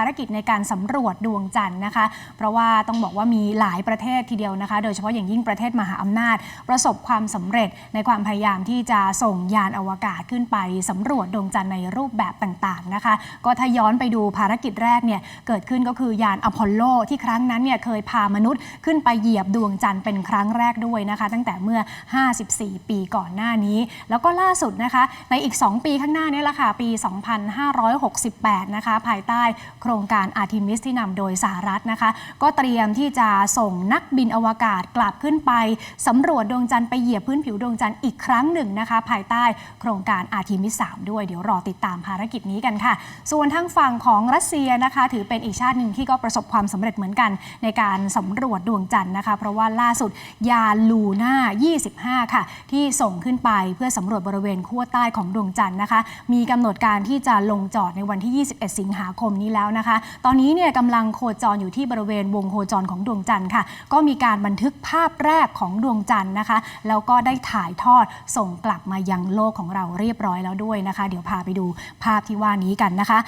ภารกิจในการสำรวจดวงจันทร์นะคะ เพราะว่าต้องบอกว่ามีหลายประเทศทีเดียวนะคะ โดยเฉพาะอย่างยิ่งประเทศมหาอำนาจ ประสบความสำเร็จในความพยายามที่จะส่งยานอวกาศขึ้นไปสำรวจดวงจันทร์ในรูปแบบต่างๆนะคะ ก็ถ้าย้อนไปดูภารกิจแรกเนี่ยเกิดขึ้นก็คือยานอพอลโล ที่ครั้งนั้นเนี่ยเคยพามนุษย์ขึ้นไปเหยียบดวงจันทร์เป็นครั้งแรกด้วยนะคะ ตั้งแต่เมื่อ 54 ปีก่อนหน้านี้ แล้วก็ล่าสุดนะคะ ในอีก 2 ปีข้างหน้านี้แหละค่ะปี 2568 นะคะภายใต้โครงการอาร์ทิมิสที่นำโดยสหรัฐนะคะ ก็เตรียมที่จะส่งนักบินอวกาศกลับขึ้นไปสำรวจดวงจันทร์ไปเหยียบพื้นผิวดวงจันทร์อีกครั้งหนึ่งนะคะ ภายใต้โครงการอาร์ทิมิส3ด้วยเดี๋ยวรอติดตามภารกิจนี้กันค่ะ ส่วนทางฝั่งของรัสเซียนะคะ ถือเป็นอีกชาติหนึ่งที่ก็ประสบความสำเร็จเหมือนกัน ในการสำรวจดวงจันทร์นะคะ เพราะว่าล่าสุดยานลูน่า 25 ค่ะ ที่ส่งขึ้นไปเพื่อสำรวจบริเวณขั้วใต้ของดวงจันทร์นะคะ มีกำหนดการที่จะลงจอดในวันที่ 21 สิงหาคมนี้แล้วนะคะ ตอนนี้เนี่ยกำลังโคจรอยู่ที่บริเวณวงโคจรของดวงจันทร์ค่ะ ก็มีการบันทึกภาพแรกของดวงจันทร์นะคะ แล้วก็ได้ถ่ายทอดส่งกลับมายังโลกของเราเรียบร้อยแล้วด้วยนะคะ เดี๋ยวพาไปดูภาพที่ว่านี้กันนะคะ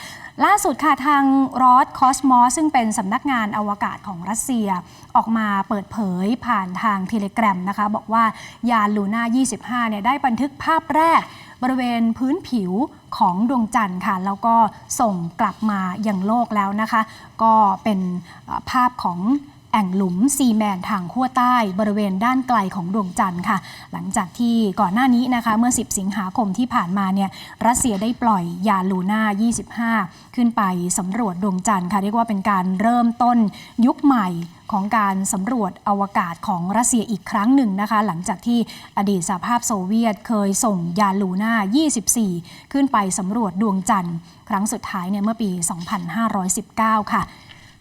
ล่าสุดค่ะทางรอดคอสมอสซึ่งเป็นสำนักงานอวกาศของรัสเซีย ออกมาเปิดเผยผ่านทางเทเล gram นะคะ บอกว่ายานลูน่า25เนี่ยได้บันทึกภาพแรก บริเวณพื้นผิวของดวงจันทร์ค่ะ แล้วก็ส่งกลับมายังโลกแล้วนะคะ ก็เป็นภาพของแอ่งหลุมซีแมนทางขั้วใต้บริเวณด้านไกลของดวงจันทร์ค่ะ หลังจากที่ก่อนหน้านี้นะคะเมื่อ 10 สิงหาคมที่ผ่านมาเนี่ยรัสเซียได้ปล่อยยานลูน่า 25 ขึ้นไปสำรวจดวงจันทร์ค่ะ เรียกว่าเป็นการเริ่มต้นยุคใหม่ ของการสำรวจอวกาศของรัสเซียอีกครั้งหนึ่งนะคะ หลังจากที่อดีตสหภาพโซเวียตเคยส่งยานลูน่า 24 ขึ้นไปสำรวจดวงจันทร์ ครั้งสุดท้ายเนี่ยเมื่อปี 2519 ค่ะ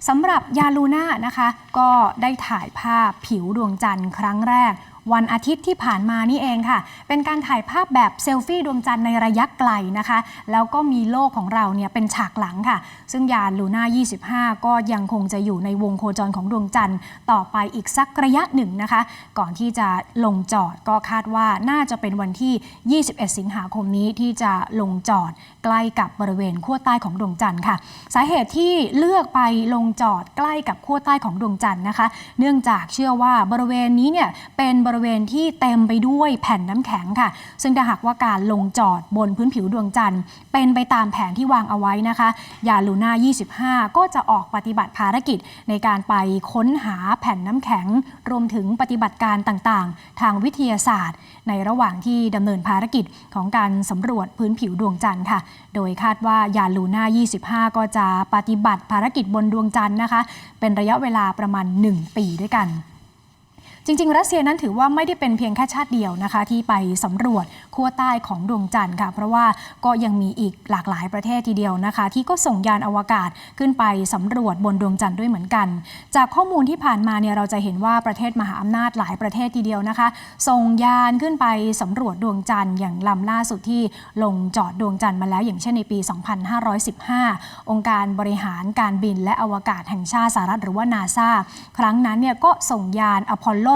สำหรับยานลูน่านะคะ ก็ได้ถ่ายภาพผิวดวงจันทร์ครั้งแรกวันอาทิตย์ที่ผ่านมานี่เองค่ะ เป็นการถ่ายภาพแบบเซลฟี่ดวงจันทร์ในระยะไกลนะคะ แล้วก็มีโลกของเราเนี่ยเป็นฉากหลังค่ะ ซึ่งยานลูน่า 25 ก็ยังคงจะอยู่ในวงโคจรของดวงจันทร์ ต่อไปอีกสักระยะหนึ่งนะคะ ก่อนที่จะลงจอดก็คาดว่าน่าจะเป็นวันที่ 21 สิงหาคมนี้ที่จะลงจอดใกล้กับบริเวณขั้วใต้ของดวงจันทร์ค่ะ สาเหตุที่เลือกไปลงจอดใกล้กับขั้วใต้ของดวงจันทร์นะคะ เนื่องจากเชื่อว่าบริเวณนี้เนี่ยเป็นบริเวณที่เต็มไปด้วยแผ่นน้ำแข็งค่ะ ซึ่งถ้าหากว่าการลงจอดบนพื้นผิวดวงจันทร์ เป็นไปตามแผนที่วางเอาไว้นะคะ ยานลูน่า 25 ก็จะออกปฏิบัติภารกิจในการไปค้นหาแผ่นน้ำแข็ง รวมถึงปฏิบัติการต่างๆ ทางวิทยาศาสตร์ ในระหว่างที่ดำเนินภารกิจของการสำรวจพื้นผิวดวงจันทร์ค่ะ โดยคาดว่ายานลูน่า 25 ก็จะปฏิบัติภารกิจบนดวงจันทร์นะคะ เป็นระยะเวลาประมาณ 1 ปีด้วยกัน จริง ๆ รัสเซียนั้นถือว่าไม่ได้เป็นเพียงแค่ชาติเดียวนะคะ ที่ไปสำรวจขั้วใต้ของดวงจันทร์ค่ะ เพราะว่าก็ยังมีอีกหลากหลายประเทศทีเดียวนะคะ ที่ก็ส่งยานอวกาศขึ้นไปสำรวจบนดวงจันทร์ด้วยเหมือนกัน จากข้อมูลที่ผ่านมาเนี่ยเราจะเห็นว่าประเทศมหาอำนาจหลายประเทศทีเดียวนะคะ ส่งยานขึ้นไปสำรวจดวงจันทร์อย่างลำล่าสุดที่ลงจอดดวงจันทร์มาแล้ว อย่างเช่นในปี 2515 องค์การบริหารการบินและอวกาศแห่งชาติสหรัฐหรือว่านาซาครั้งนั้นเนี่ยก็ส่งยานอพอลโล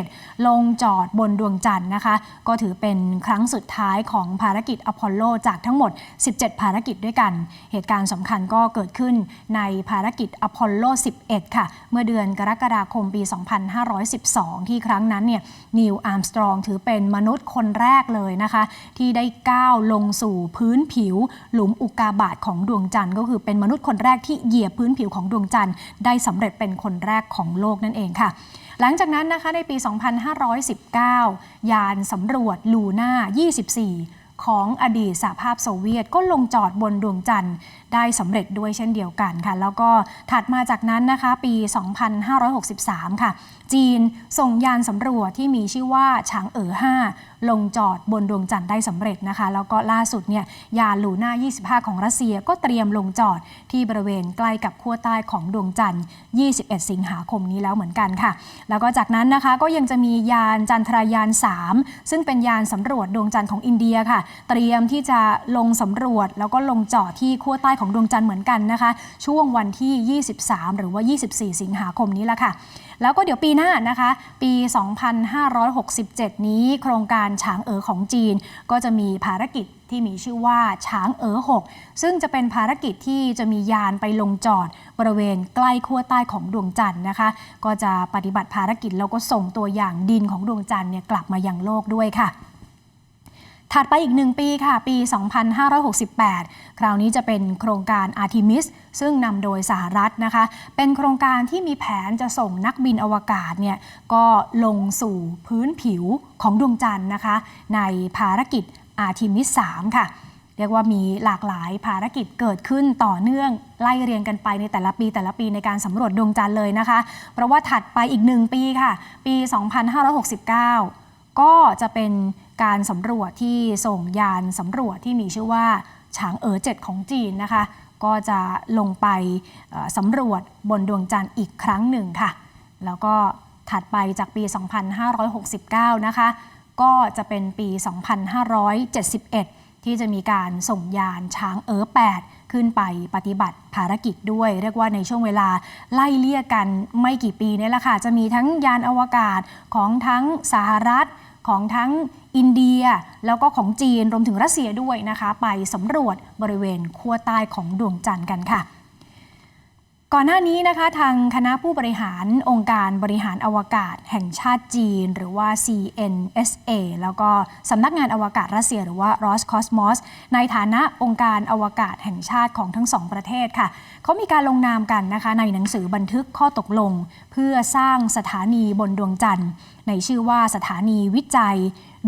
17 ลงจอดบนดวงจันทร์นะคะ ก็ถือเป็นครั้งสุดท้ายของภารกิจอพอลโลจากทั้งหมด 17 ภารกิจด้วยกัน เหตุการณ์สำคัญก็เกิดขึ้นในภารกิจอพอลโล 11 ค่ะ เมื่อเดือนกรกฎาคมปี 2512 ที่ครั้งนั้นเนี่ยนิวอาร์มสตรองถือเป็นมนุษย์คนแรกเลยนะคะ ที่ได้ก้าวลงสู่พื้นผิว หลุมอุกกาบาตของดวงจันทร์ ก็คือเป็นมนุษย์คนแรกที่เหยียบพื้นผิวของดวงจันทร์ได้สำเร็จเป็นคนแรกของโลกนั่นเองค่ะ หลังจากนั้นนะคะในปี 2519 ยานสำรวจลูน่า 24 ของอดีตสหภาพโซเวียตก็ลงจอดบนดวงจันทร์ได้สำเร็จด้วยเช่นเดียวกันค่ะ แล้วก็ถัดมาจากนั้นนะคะปี 2563 ค่ะ จีนส่งยานสำรวจที่มีชื่อว่าฉางเอ๋อ5 ลงจอดบนดวงจันทร์ได้สำเร็จนะคะ แล้วก็ล่าสุดเนี่ยยานลูน่า 25 ของรัสเซียก็เตรียมลงจอดที่บริเวณใกล้กับขั้วใต้ของดวงจันทร์ 21 สิงหาคมนี้แล้วเหมือนกันค่ะ แล้วก็จากนั้นนะคะก็ยังจะมียานจันทรายาน 3 ซึ่งเป็นยานสำรวจดวงจันทร์ของอินเดียค่ะ เตรียมที่จะลงสำรวจแล้วก็ลงจอดที่ขั้วใต้ของดวงจันทร์เหมือนกันนะคะ ช่วงวันที่ 23 หรือว่า 24 สิงหาคมนี้ละค่ะ แล้วก็เดี๋ยวปีหน้านะคะ ปี 2567 นี้โครงการฉางเอ๋อของจีน ก็จะมีภารกิจที่มีชื่อว่าช้างเอ๋อหกซึ่งจะเป็นภารกิจที่จะมียานไปลงจอด บริเวณใกล้ขั้วใต้ของดวงจันทร์นะคะ ก็จะปฏิบัติภารกิจแล้วก็ส่งตัวอย่างดินของดวงจันทร์เนี่ยกลับมายังโลกด้วยค่ะ ถัดไปอีกหนึ่งปีค่ะ ปี 2568 คราวนี้จะเป็นโครงการ Artemis ซึ่งนำโดยสหรัฐนะคะ เป็นโครงการที่มีแผนจะส่งนักบินอวกาศเนี่ยก็ลงสู่พื้นผิวของดวงจันทร์นะคะ ในภารกิจ Artemis 3 ค่ะเรียกว่ามีหลากหลายภารกิจเกิดขึ้นต่อเนื่องไล่เรียงกันไปในแต่ละปีแต่ละปีในการสำรวจดวงจันทร์เลยนะคะ เพราะว่าถัดไปอีกหนึ่งปีค่ะ ปี 2569 ก็จะเป็น การสำรวจที่ส่งยานสำรวจที่มีชื่อว่าฉางเอ๋อเจ็ดของจีนนะคะ ก็จะลงไปสำรวจบนดวงจันทร์อีกครั้งหนึ่งค่ะ แล้วก็ถัดไปจากปี 2569 นะคะ ก็จะเป็นปี 2571 ที่จะมีการส่งยานช้างเอ๋อ8ขึ้นไปปฏิบัติภารกิจด้วย เรียกว่าในช่วงเวลาไล่เลี่ยกันไม่กี่ปีนี่แหละค่ะ จะมีทั้งยานอวกาศของทั้งสหรัฐ ของทั้งอินเดีย แล้วก็ของจีนรวมถึงรัสเซียด้วยนะคะ ไปสำรวจบริเวณขั้วใต้ของดวงจันทร์กันค่ะ ก่อนหน้านี้นะคะทางคณะผู้บริหารองค์การบริหารอวกาศแห่งชาติจีน หรือว่า CNSA แล้วก็สำนักงานอวกาศรัสเซีย หรือว่า Roscosmos ในฐานะองค์การอวกาศแห่งชาติของทั้งสองประเทศค่ะเขามีการลงนามกันนะคะในหนังสือบันทึกข้อตกลง เพื่อสร้างสถานีบนดวงจันทร์ ในชื่อว่าสถานีวิจัย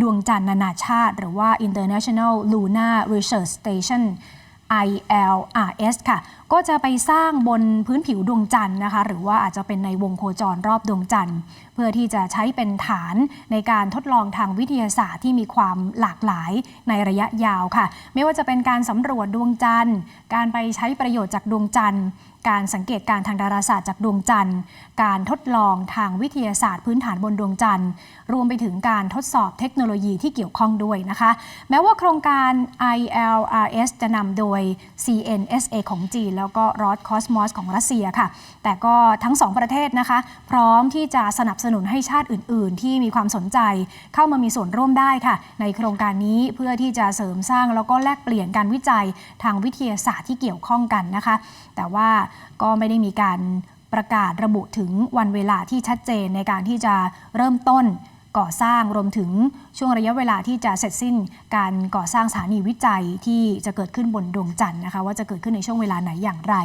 ดวงจันทร์นานาชาติ หรือว่า International Lunar Research Station ILRS ค่ะ ก็จะไปสร้างบนพื้นผิวดวงจันทร์นะคะ หรือว่าอาจจะเป็นในวงโคจรรอบดวงจันทร์เพื่อที่จะใช้เป็นฐานในการทดลองทางวิทยาศาสตร์ที่มีความหลากหลายในระยะยาวค่ะ ไม่ว่าจะเป็นการสำรวจดวงจันทร์ การไปใช้ประโยชน์จากดวงจันทร์การสังเกตการทางดาราศาสตร์จากดวงจันทร์ การทดลองทางวิทยาศาสตร์พื้นฐานบนดวงจันทร์ รวมไปถึงการทดสอบเทคโนโลยีที่เกี่ยวข้องด้วยนะคะ แม้ว่าโครงการ ILRS จะนำโดย CNSA ของจีน แล้วก็ Roscosmos ของรัสเซียค่ะ แต่ก็ทั้งสองประเทศนะคะ พร้อมที่จะสนับสนุนให้ชาติอื่น ๆ ที่มีความสนใจเข้ามามีส่วนร่วมได้ค่ะ ในโครงการนี้เพื่อที่จะเสริมสร้างแล้วก็แลกเปลี่ยนการวิจัยทางวิทยาศาสตร์ที่เกี่ยวข้องกันนะคะ แต่ว่าก็ไม่ได้มีการประกาศระบุถึงวันเวลาที่ชัดเจนในการที่จะเริ่มต้นก่อสร้างรวมถึงช่วงระยะเวลาที่จะเสร็จสิ้นการก่อสร้างสถานีวิจัยที่จะเกิดขึ้นบนดวงจันทร์นะคะ ว่าจะเกิดขึ้นในช่วงเวลาไหนอย่างไร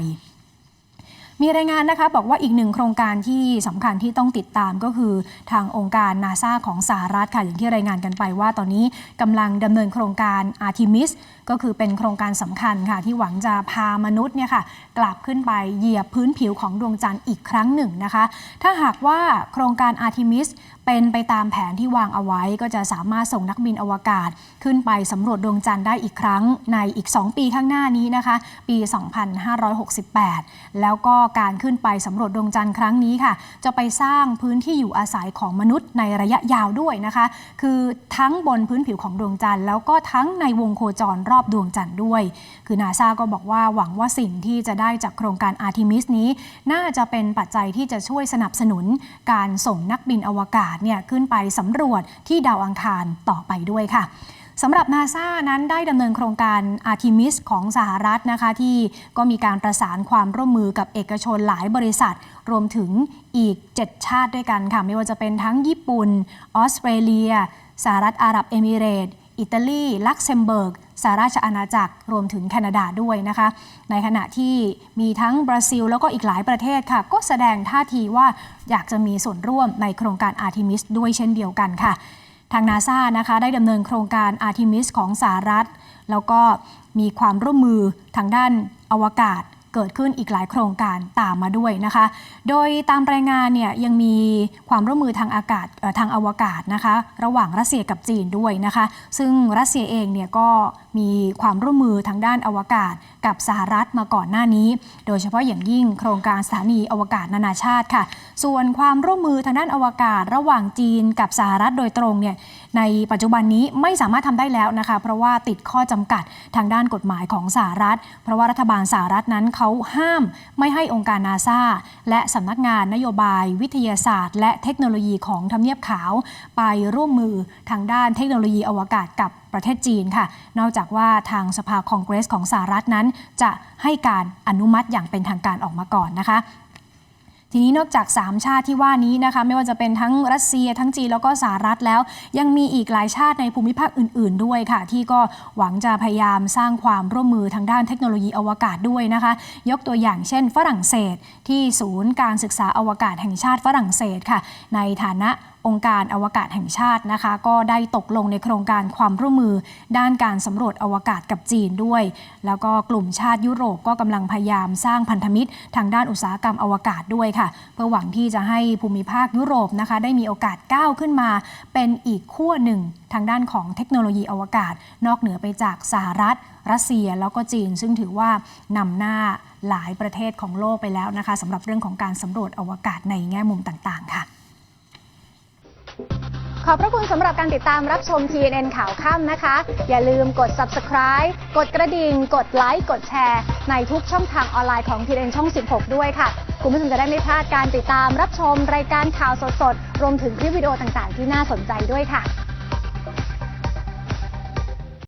มีรายงานนะคะบอกว่าอีกหนึ่งโครงการที่สำคัญที่ต้องติดตามก็คือทางองค์การนาซาของสหรัฐค่ะ อย่างที่รายงานกันไปว่าตอนนี้กำลังดำเนินโครงการ Artemis ก็คือเป็นโครงการสำคัญค่ะ ที่หวังจะพามนุษย์เนี่ยค่ะกลับขึ้นไปเหยียบพื้นผิวของดวงจันทร์อีกครั้งหนึ่งนะคะ ถ้าหากว่าโครงการ Artemis เป็นไปตามแผนที่วางเอาไว้ ก็จะสามารถส่งนักบินอวกาศ ขึ้นไปสำรวจดวงจันทร์ได้อีกครั้งในอีก 2 ปีข้างหน้านี้นะคะ ปี 2568 แล้วก็การขึ้นไปสำรวจดวงจันทร์ครั้งนี้ค่ะ จะไปสร้างพื้นที่อยู่อาศัยของมนุษย์ในระยะยาวด้วยนะคะ คือทั้งบนพื้นผิวของดวงจันทร์แล้วก็ทั้งในวงโคจรรอบดวงจันทร์ด้วย คือนาซาก็บอกว่าหวังว่าสิ่งที่จะได้จากโครงการ Artemis นี้ น่าจะเป็นปัจจัยที่จะช่วยสนับสนุน การส่งนักบินอวกาศเนี่ยขึ้นไปสำรวจที่ดาวอังคารต่อไปด้วยค่ะ สำหรับนาซานั้นได้ดำเนินโครงการ Artemis ของสหรัฐนะคะที่ก็มีการประสานความร่วมมือกับเอกชนหลายบริษัท รวมถึงอีก 7 ชาติด้วยกันค่ะ ไม่ว่าจะเป็นทั้งญี่ปุ่น ออสเตรเลีย สหรัฐอาหรับเอมิเรตส์อิตาลี ลักเซมเบิร์กสหราชอาณาจักรรวมถึงแคนาดาด้วยนะคะ ในขณะที่มีทั้งบราซิล แล้วก็อีกหลายประเทศค่ะ ก็แสดงท่าทีว่าอยากจะมีส่วนร่วมในโครงการ Artemis ด้วยเช่นเดียวกันค่ะ ทางนาซานะคะได้ดำเนินโครงการ Artemis ของสหรัฐ แล้วก็มีความร่วมมือทางด้านอวกาศเกิดขึ้นอีกหลายโครงการตามมาด้วยนะคะ โดยตามรายงานเนี่ยยังมีความร่วมมือทางอากาศทางอวกาศนะคะ ระหว่างรัสเซียกับจีนด้วยนะคะ ซึ่งรัสเซียเองเนี่ยก็มีความร่วมมือทางด้านอวกาศกับสหรัฐมาก่อนหน้านี้ โดยเฉพาะอย่างยิ่งโครงการสถานีอวกาศนานาชาติค่ะ ส่วนความร่วมมือทางด้านอวกาศ ระหว่างจีนกับสหรัฐโดยตรงเนี่ยในปัจจุบันนี้ไม่สามารถทำได้แล้วนะคะ เพราะว่าติดข้อจำกัดทางด้านกฎหมายของสหรัฐ เพราะว่ารัฐบาลสหรัฐนั้นเขาห้ามไม่ให้องค์การนาซาและสำนักงานนโยบาย วิทยาศาสตร์ และเทคโนโลยีของทำเนียบขาว ไปร่วมมือทางด้านเทคโนโลยีอวกาศกับประเทศจีนค่ะ นอกจากว่าทางสภาคองเกรสของสหรัฐนั้น จะให้การอนุมัติอย่างเป็นทางการออกมาก่อนนะคะ ทีนี้นอกจาก 3 ชาติที่ว่านี้นะคะ ไม่ว่าจะเป็นทั้งรัสเซีย ทั้งจีนแล้วก็สหรัฐแล้ว ยังมีอีกหลายชาติในภูมิภาคอื่น ๆ ด้วยค่ะ ที่ก็หวังจะพยายามสร้างความร่วมมือทางด้านเทคโนโลยีอวกาศด้วยนะคะ ยกตัวอย่างเช่น ฝรั่งเศส ที่ศูนย์การศึกษาอวกาศแห่งชาติฝรั่งเศสค่ะ ในฐานะ องค์การอวกาศแห่งชาตินะคะ ก็ได้ตกลงในโครงการความร่วมมือ ด้านการสำรวจอวกาศกับจีนด้วย แล้วก็กลุ่มชาติยุโรปก็กำลังพยายามสร้างพันธมิตร ทางด้านอุตสาหกรรมอวกาศด้วยค่ะ เพื่อหวังที่จะให้ภูมิภาคยุโรปนะคะ ได้มีโอกาสก้าวขึ้นมา เป็นอีกขั้วหนึ่ง ทางด้านของเทคโนโลยีอวกาศ นอกเหนือไปจากสหรัฐ รัสเซียแล้วก็จีน ซึ่งถือว่านำหน้าหลายประเทศของโลกไปแล้วนะคะสำหรับเรื่องของการสำรวจอวกาศในแง่มุมต่าง ๆ ค่ะ อบพระคุณสำหรับการติดตามรับชม TNN ข่าวค่ำนะคะ อย่าลืมกด subscribe กดกระดิ่ง กดไลค์ กดแชร์ ในทุกช่องทางออนไลน์ของ TNN ช่อง 16 ด้วยค่ะ คุณผู้ชมจะได้ไม่พลาดการติดตามรับชมรายการข่าวสดๆ รวมถึงคลิปวิดีโอต่างๆ ที่น่าสนใจด้วยค่ะ